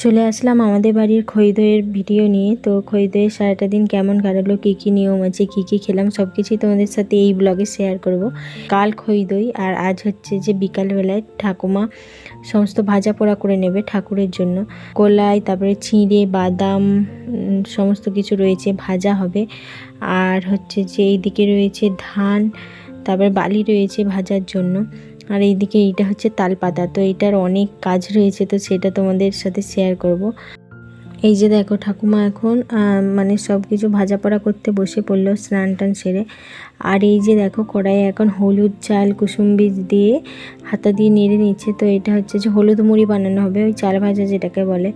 চলে আসলাম আমাদের বাড়ির খৈদয়ের ভিডিও নিয়ে। তো খই দইয়ের সারাটা দিন কেমন কাটালো, কী কী নিয়ম আছে, কী কী খেলাম সব কিছুই তোমাদের সাথে এই ব্লগে শেয়ার করব। কাল খৈদই আর আজ হচ্ছে যে বিকালবেলায় ঠাকুমা সমস্ত ভাজা পোড়া করে নেবে ঠাকুরের জন্য। কলাই, তারপরে চিঁড়ে, বাদাম সমস্ত কিছু রয়েছে, ভাজা হবে। আর হচ্ছে যে এইদিকে রয়েছে ধান, তারপরে বালি রয়েছে ভাজার জন্য। আর এইদিকে এইটা হচ্ছে তালপাতা, তো এটার অনেক কাজ রয়েছে, তো সেটা তোমাদের সাথে শেয়ার করব। এই যে দেখো ঠাকুমা এখন মানে সব কিছু ভাজা পোড়া করতে বসে পড়ল স্নান টান সেরে। আর এই যে দেখো কড়াইয়ে এখন হলুদ চাল, কুসুম বীজ দিয়ে হাতা দিয়ে নেড়ে নিচ্ছে। তো এটা হচ্ছে যে হলুদ মুড়ি বানানো হবে, ওই চাল ভাজা যেটাকে বলে।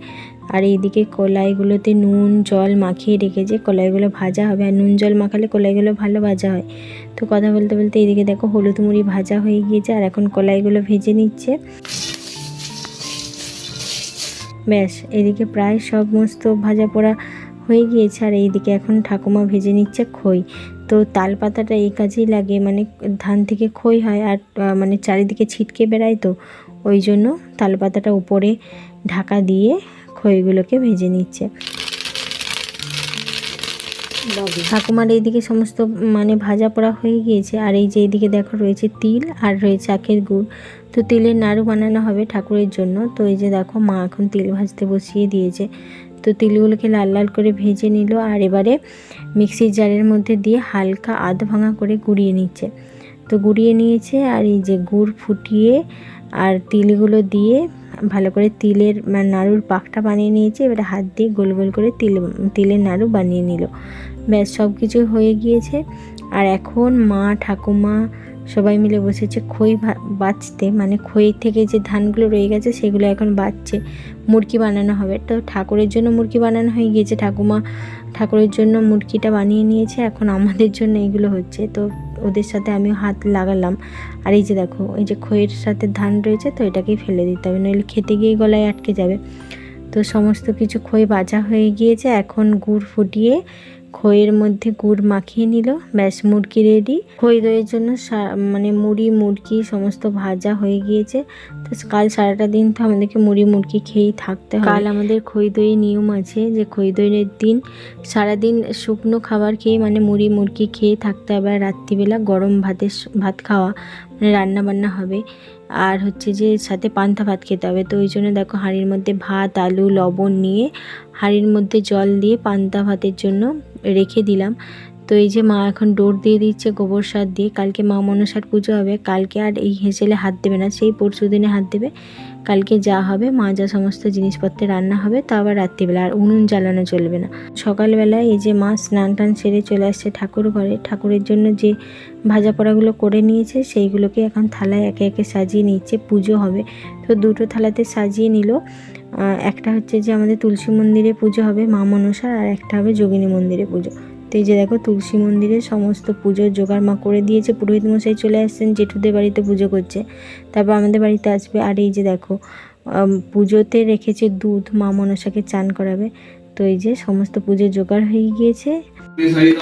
আর এইদিকে কলাইগুলোতে নুন, জল মাখিয়ে রেখেছে, কলাইগুলো ভাজা হবে। আর নুন, জল মাখালে কলাইগুলো ভালো ভাজা হয়। তো কথা বলতে বলতে এইদিকে দেখো হলুদ মুড়ি ভাজা হয়ে গিয়েছে, আর এখন কলাইগুলো ভেজে নিচ্ছে। ব্যাস, এদিকে প্রায় সব মস্ত ভাজা পোড়া হয়ে গিয়েছে আর এইদিকে এখন ঠাকুমা ভেজে নিচ্ছে খই। তো তাল পাতাটা এই কাজেই লাগে মানে ধান থেকে খই হয় আর মানে চারিদিকে ছিটকে বেড়ায় তো, ওই জন্য তাল পাতাটা উপরে ঢাকা দিয়ে খইগুলোকে ভেজে নিচ্ছে। ঠাকুমার এইদিকে সমস্ত মানে ভাজা পোড়া হয়ে গিয়েছে, আর এই যে এইদিকে দেখো রয়েছে তিল আর রয়েছে আখের গুড়। তো তিলের নাড়ু বানানো হবে ঠাকুরের জন্য। তো এই যে দেখো মা এখন তিল ভাজতে বসিয়ে দিয়েছে। তো তিলগুলোকে লাল লাল করে ভেজে নিল আর এবারে মিক্সির জারের মধ্যে দিয়ে হালকা আধ ভাঙা করে গুঁড়িয়ে নিচ্ছে। তো গুঁড়িয়ে নিয়েছে আর এই যে গুড় ফুটিয়ে আর তিলগুলো দিয়ে ভালো করে তিলের নাড়ুর পাকটা বানিয়ে নিয়েছে, এবারে হাত দিয়ে গোল গোল করে তিল, তিলের নাড়ু বানিয়ে নিল। ব্যাস সব কিছু হয়ে গিয়েছে। আর এখন মা, ঠাকুমা সবাই মিলে বসেছে খই বাছতে মানে খই থেকে যে ধানগুলো রয়ে গেছে সেগুলো এখন বাঁচছে। মুরগি বানানো হবে। তো ঠাকুরের জন্য মুরগি বানানো হয়ে গিয়েছে। ঠাকুমা ঠাকুরের জন্য মুরগিটা বানিয়ে নিয়েছে। এখন আমাদের জন্য এগুলো হচ্ছে। তো ওদের সাথে আমি হাত লাগালাম। আর এই যে দেখো, এই যে খইয়ের সাথে ধান রয়েছে, তো এটাকেই ফেলে দিতে হবে। নইলে খেতে গিয়ে গলায় আটকে যাবে। তো সমস্ত কিছু খই ভাজা হয়ে গিয়েছে। এখন গুড় ফুটিয়ে খইয়ের মধ্যে গুড় মাখিয়ে নিল। ব্যাস, মুরগি রেডি খই দইয়ের জন্য মানে মুড়ি, মুরগি সমস্ত ভাজা হয়ে গিয়েছে। তো কাল সারাটা দিন তো আমাদেরকে মুড়ি, মুরগি খেয়েই থাকতে হবে। কাল আমাদের খই দইয়ের নিয়ম আছে যে খই দইয়ের দিন সারাদিন শুকনো খাবার খেয়ে মানে মুড়ি, মুরগি খেয়ে থাকতে হবে। আর রাত্রিবেলা গরম ভাতের ভাত খাওয়া মানে রান্না বান্না হবে। আর হচ্ছে যে সাথে পান্তা ভাত খেতে হবে। তো ওই জন্য দেখো হাঁড়ির মধ্যে ভাত, আলু, লবণ নিয়ে হাঁড়ির মধ্যে জল দিয়ে পান্তা ভাতের জন্য রেখে দিলাম। তো এই যে মা এখন ডোর দিয়ে দিচ্ছে, গোবর সার দিয়ে। কালকে মা মনসার পুজো হবে, কালকে আর এই হেসেলে হাত দেবে না, সেই পরশু দিনে হাত দেবে। কালকে যা হবে, মা যা সমস্ত জিনিসপত্রে রান্না হবে, তা আবার রাত্রিবেলা, আর উনুন জ্বালানো চলবে না। সকালবেলায় এই যে মা স্নান টান সেরে চলে আসছে ঠাকুর ঘরে। ঠাকুরের জন্য যে ভাজা পোড়াগুলো করে নিয়েছে, সেইগুলোকে এখন থালায় একে একে সাজিয়ে নিচ্ছে, পুজো হবে। তো দুটো থালাতে সাজিয়ে নিল। একটা হচ্ছে যে আমাদের তুলসী মন্দিরে পুজো হবে মা মনসার, আর একটা হবে যোগিনী মন্দিরে পুজো। তো এই যে দেখো তুলসী মন্দিরে সমস্ত পুজোর জোগাড় মা করে দিয়েছে। পুরোহিত মশাই চলে আসছেন, জেঠুদের বাড়িতে পুজো করছে। তারপর আমাদের বাড়িতে আসবে। আর এই যে দেখো পুজোতে রেখেছে দুধ, মা মনসাকে চান করাবে। তো এই যে সমস্ত পুজোর জোগাড় হয়ে গিয়েছে। সহিত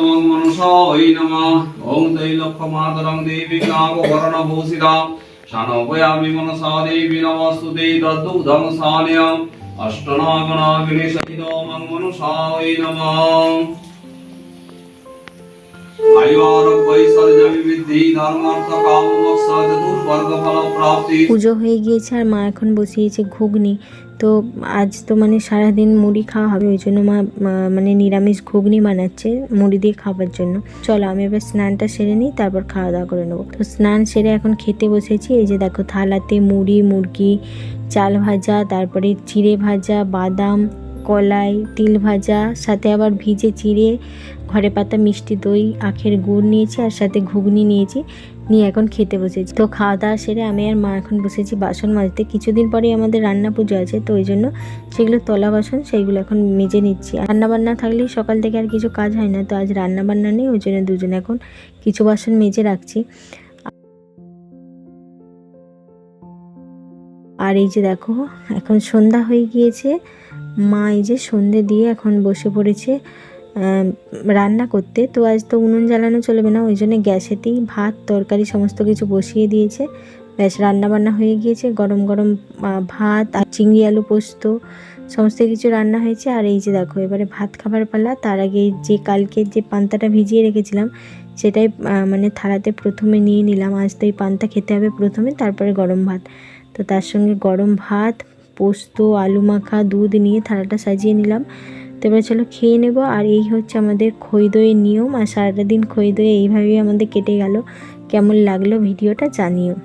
পুজো হয়ে গিয়েছে আর মা এখন বসিয়েছে ঘুগনি। তো আজ তো মানে সারাদিন মুড়ি খাওয়া হবে, ওই জন্য মা মানে নিরামিষ ঘুগনি বানাচ্ছে মুড়ি দিয়ে খাবার জন্য। চলো আমি এবার স্নানটা সেরে নিই, তারপর খাওয়া দাওয়া করে নেব। তো স্নান সেরে এখন খেতে বসেছি, এই যে দেখো থালাতে মুড়ি, মুরগি, চাল ভাজা, তারপরে চিড়ে ভাজা, বাদাম কলাই, তিল ভাজা, সাথে আবার ভিজে চিড়ে ঘরে পাতা, মিষ্টি দই, আখের গুড় নিয়েছি আর সাথে ঘুগনি নিয়েছি, নিয়ে এখন খেতে বসেছি। তো খাওয়া দাওয়া সেরে আমি আর মা এখন বসেছি বাসন মাজতে। কিছুদিন পরেই আমাদের রান্না পুজো আছে, তো ওই জন্য সেগুলো তলা বাসন সেইগুলো এখন মেজে নিচ্ছি। রান্না বান্না থাকলেই সকাল থেকে আর কিছু কাজ হয় না, তো আজ রান্না বান্না নেই, ওই জন্য দুজনে এখন কিছু বাসন মেজে রাখছি। আর এই যে দেখো, এখন সন্ধ্যা হয়ে গিয়েছে মা এই যে সন্ধে দিয়ে এখন বসে পড়েছে রান্না করতে। তো আজ তো উনুন জ্বালানো চলবে না, ওই জন্য গ্যাসেতেই ভাত, তরকারি সমস্ত কিছু বসিয়ে দিয়েছে। ব্যাস রান্না বান্না হয়ে গিয়েছে। গরম গরম ভাত, আর চিংড়ি আলু পোস্ত, সমস্ত কিছু রান্না হয়েছে। আর এই যে দেখো, এবারে ভাত খাবার পালা। তার আগে যে কালকে যে পান্তাটা ভিজিয়ে রেখেছিলাম, সেটাই মানে থালাতে প্রথমে নিয়ে নিলাম। আজ তো এই পান্তা খেতে হবে প্রথমে, তারপরে গরম ভাত। তো তার সঙ্গে গরম ভাত পোস্ত, আলু মাখা, দুধ নিয়ে থালাটা সাজিয়ে নিলাম। তো এবার চলো খেয়ে নেব। আর এই হচ্ছে আমাদের খই দইয়ের নিয়ম। আর সারাটা দিন খই দই এইভাবেই আমাদের কেটে গেল। কেমন লাগল ভিডিওটা জানিও।